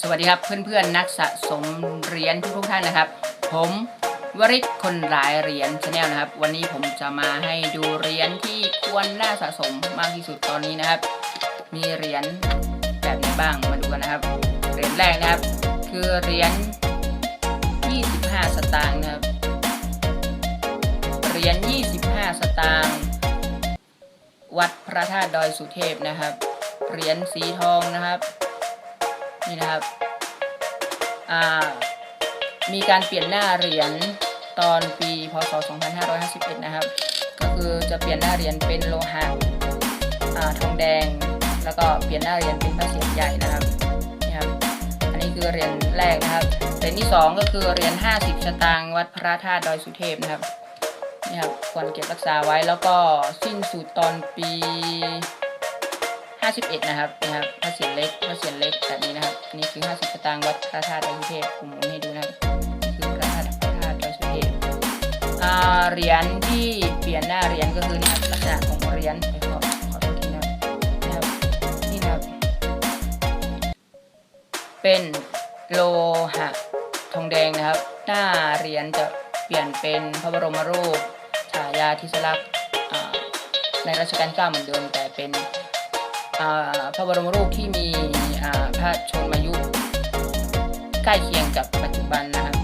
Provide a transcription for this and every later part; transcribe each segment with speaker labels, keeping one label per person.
Speaker 1: สวัสดีครับเพื่อนๆนักสะสมเหรียญทุกๆท่านนะครับ ผมวริศคนหลายเหรียญชาแนลนะครับ วันนี้ผมจะมาให้ดูเหรียญที่ควรน่าสะสมมากที่สุดตอนนี้นะครับ มีเหรียญแบบไหนบ้างมาดูกันนะครับเหรียญแรกนะครับ คือเหรียญ25 สตางค์นะครับเหรียญ25 สตางค์วัดพระธาตุดอยสุเทพนะครับเหรียญสีทองนะครับ นี่นะครับอ่ามีการเปลี่ยนหน้าเหรียญตอนปีพศ 2551 นะครับ ก็คือจะเปลี่ยนหน้าเหรียญเป็นโลหะอ่าทองแดง แล้วก็เปลี่ยนหน้าเหรียญเป็นพระเศียรใหญ่นะครับนี่ครับ อันนี้คือเหรียญแรกนะครับ เหรียญที่สองก็คือเหรียญ 50สตางค์วัดพระธาตุดอยสุเทพนะครับนี่ครับควรเก็บรักษาไว้แล้วก็สิ้นสุดตอนปี 51 นะครับนะครับพระเศียรเล็กพระเศียรเล็กแบบนี้นะครับอันนี้คือ 50สตางค์วัดพระธาตุดอยสุเทพผมหมุนให้ดูนะครับคือพระธาตุพระธาตุดอยสุเทพอ่าเหรียญที่เปลี่ยนหน้าเหรียญก็คือนะครับลักษณะของเหรียญไปขอขอโทษทีนะครับนะครับนี่นะครับ เป็นโลหะทองแดงนะครับ หน้าเหรียญจะเปลี่ยนเป็นพระบรมรูปฉายาธิสลักษณ์ในรัชกาลที่9เหมือนเดิมแต่เป็น พระบรมรูปที่มีพระชนมายุใกล้เคียงกับปัจจุบันนะครับ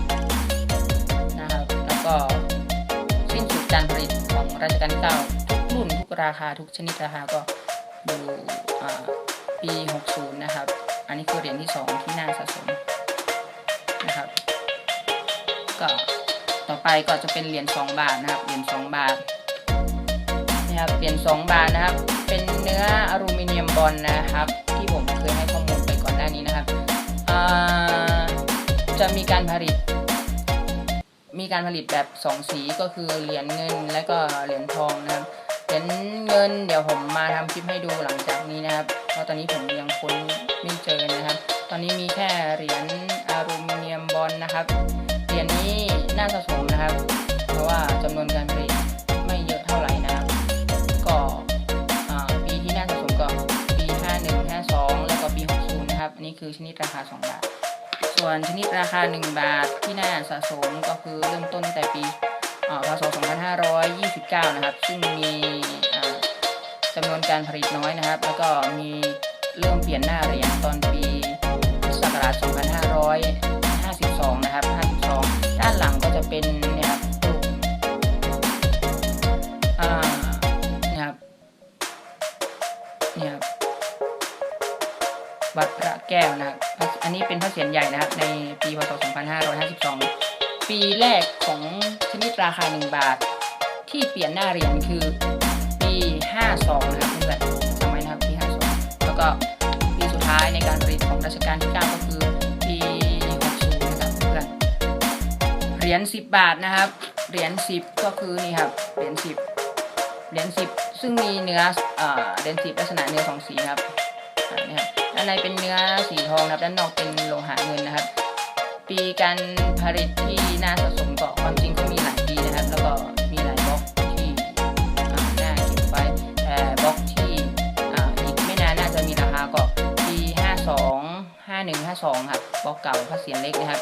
Speaker 1: นะครับ แล้วก็สิ้นสุดการผลิตของรัชกาลที่9ทุกรุ่นทุกราคาทุกชนิดราคาก็ดูอ่ปี 60 นะครับ อันนี้คือเหรียญที่ 2 ที่น่าสะสมนะครับ ก็ต่อไปก็จะเป็นเหรียญ2บาทนะครับ เหรียญ2บาท นะครับ เปลี่ยน 2 บาทนะครับ เป็นเนื้ออลูมิเนียมบอลนะครับ ที่ผมเคยให้ข้อมูลไปก่อนหน้านี้นะครับ จะมีการผลิต มีการผลิตแบบ 2 สีก็คือเหรียญเงินและก็เหรียญทองนะครับ เหรียญเงินเดี๋ยวผมมาทำคลิปให้ดูหลังจากนี้นะครับ เพราะตอนนี้ผมยังค้นไม่เจอนะครับ ตอนนี้มีแค่เหรียญอลูมิเนียมบอลนะครับ เหรียญนี้น่าสะสมนะครับ เพราะว่าจำนวน นะครับอันนี้คือชนิดราคา 2 บาท ส่วนชนิดราคา 1 บาทที่น่าสะสมก็คือเริ่มต้นตั้งแต่ปีพศ 2529 นะครับ ซึ่งมีจำนวนการผลิตน้อยนะครับ แล้วก็มีเริ่มเปลี่ยนหน้าเหรียญตอนปีศักราช 2552 นะครับ 52 ด้านหลังก็จะเป็น แก้วนะครับ อันนี้เป็นพระเศียรใหญ่นะครับ ในปีพศ 2552 ปีแรกของชนิดราคา 1 บาท ที่เปลี่ยนหน้าเหรียญคือปี 52 นะครับเพื่อนๆจำไว้นะครับปี 52 แล้วก็ปีสุดท้ายในการผลิตของรัชกาลที่ 9 ก็คือปี 60 นะครับเพื่อนเหรียญ 10 บาทนะครับ เหรียญ 10 ก็คือนี่ครับ เหรียญ 10 เหรียญสิบซึ่งมีเนื้อเอ่อเหรียญสิบลักษณะเนื้อสองสีครับานในเป็นเนื้อสีทองนะครับ ด้านนอกเป็นโลหะเงินนะครับ ปีการผลิตที่น่าสะสมก็ความจริงก็มีหลายปีนะครับ แล้วก็มีหลายบล็อกที่น่าเก็บไว้แต่บล็อกที่อีกไม่นานน่าจะมีราคาก็ปีห้าสองห้าหนึ่งห้าสองครับบล็อกเก่าพระเศียรเล็กนะครับ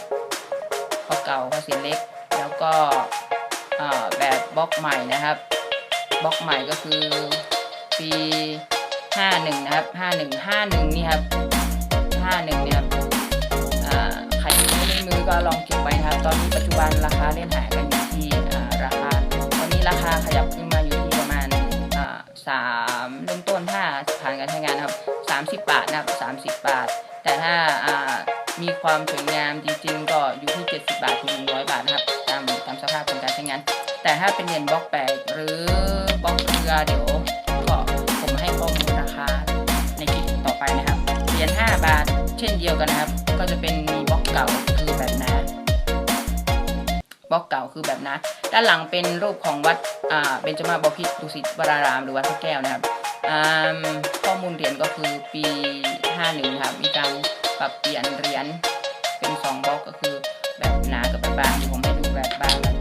Speaker 1: บล็อกเก่าพระเศียรเล็ก แล้วก็แบบบล็อกใหม่นะครับบล็อกใหม่ก็คือปี 51 นะครับ 51 51 นี่ครับ 51เนี่ยครับอ่าใครมีในมือก็ลองเก็บไว้นะครับ ตอนนี้ปัจจุบันราคาเล่นหายกันอยู่ที่ราคา ตอนนี้ราคาขยับขึ้นมาอยู่ที่ประมาณสามเริ่มต้นถ้าผ่านการใช้งานนะครับ 30 บาทนะครับ 30 บาท แต่ถ้ามีความสวยงามจริงๆ ก็อยู่ที่ 70 บาทถึง100 บาทนะครับ ตามตามสภาพของการใช้งาน แต่ถ้าเป็นเหรียญบล็อกแปดหรือบล็อกเรือเดี๋ยว ไปนะครับ เหรียญ5บาทเช่นเดียวกันนะครับ ก็จะเป็นมีบล็อกเก่าคือแบบนาบล็อกเก่าคือแบบนาด้านหลังเป็นรูปของวัดอ่าเบญจมาบพิตรดุสิตวราราม หรือวัดพระแก้วนะครับข้อมูลเหรียญก็คือปี 51ครับมีการปรับเปลี่ยนเหรียญเป็น 2บล็อกก็คือแบบหนากับแบบบางเดี๋ยวผมให้ดูแบบบาง